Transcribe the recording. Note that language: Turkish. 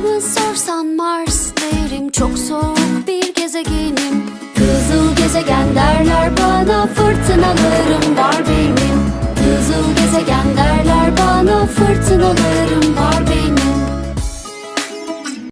Adımı sorsan Mars derim çok soğuk bir gezegenim. Kızıl gezegen derler bana fırtınalarım var benim